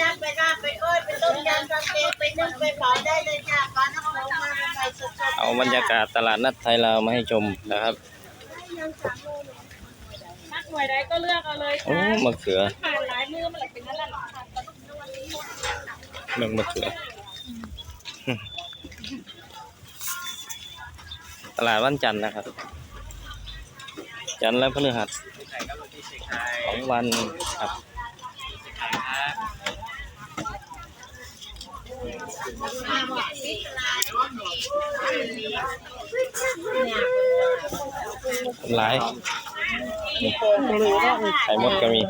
จ้าไปลาบไปก้อยไปต้มยำทำเองไปนึ่งไปเผาได้เลยจ้าปลาน้ำโขงมาใหม่ๆสดๆเอาบรรยากาศตลาดนัดไทยลาวมาให้ชมนะครับมักหน่วยใดก็เลือกเอาเลยโอ้ค่ะมะเขือผ่านหลายมือมันแหละเป็นนั่นแหละค่ะเมืองมะเขือ ตลาดวันจันทร์นะครับ จันทร์และพฤหัสสองวันครับ หลายไข่มดก็มี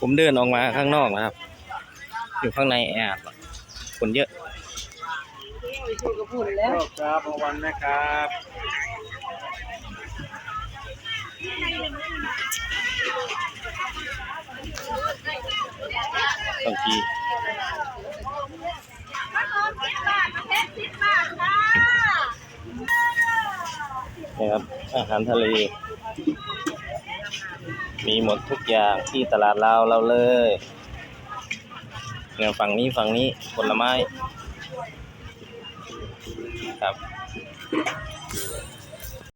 ผมเดินออกมาข้างนอกนะครับ อยู่ข้างในแออัดคนเยอะครับรางวัลนะครับ บางทีนี่ครับอาหารทะเล มีหมดทุกอย่างที่ตลาดเราเราเลยเนี่ยฝั่งนี้ฝั่งนี้ผลไม้ ครับ